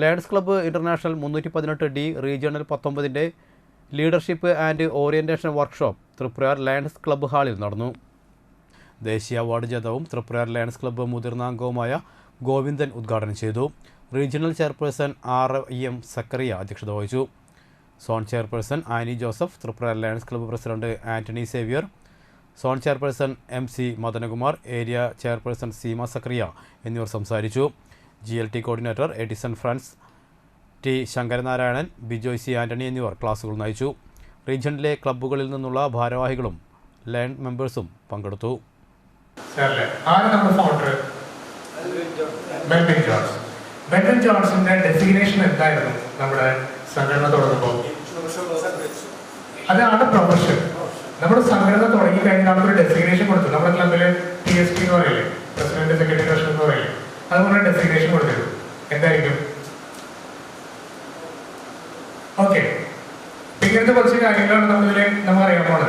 Lions club international മുന്നൂറ്റി പതിനെട്ട് D regional പത്തൊമ്പതിന്റെ leadership and orientation workshop Thriprayar Lions club ഹാളിൽ നടന്നു. ദേശീയ അവാർഡ് ജേതാവും തൃപ്രയാർ ലയൺസ് ക്ലബ്ബ് മുതിർന്ന അംഗവുമായ ഗോവിന്ദൻ ഉദ്ഘാടനം ചെയ്തു. Regional chairperson R E M Zachariah അധ്യക്ഷത വഹിച്ചു. Zone chairperson Annie Joseph Triprayar lions club president Antony Xavier zone chairperson M C Madanakumar area chairperson Seema Sakriya എന്നിവർ സംസാരിച്ചു. G L T coordinator Edison Frans T Sankaranarayanan Bijoy C. Antony എന്നിവർ ക്ലാസുകൾ നയിച്ചു. റീജിയണിലെ ക്ലബ്ബുകളിൽ നിന്നുള്ള ഭാരവാഹികളും lion മെമ്പേഴ്സും പങ്കെടുത്തു. എന്തായിരുന്നു നമ്മുടെ സംഘടന അതാണ് പ്രൊഫഷൻ നമ്മുടെ സംഘടന തുടങ്ങി കഴിഞ്ഞാൽ ഒരു ഡെസിഗ്നേഷൻ കൊടുത്തു. നമ്മുടെ ക്ലബിൽ പി എസ് ടി എന്ന് പറയില്ലേ? പ്രസിഡന്റ് സെക്രട്ടറി അതുപോലെ ഡെസിഗ്നേഷൻ കൊടുത്തിരുന്നു എന്തായിരിക്കും? ഓക്കെ ഇങ്ങനത്തെ കുറച്ച് കാര്യങ്ങളാണ് നമ്മളിതിൽ നമ്മൾ അറിയാൻ പോണത്.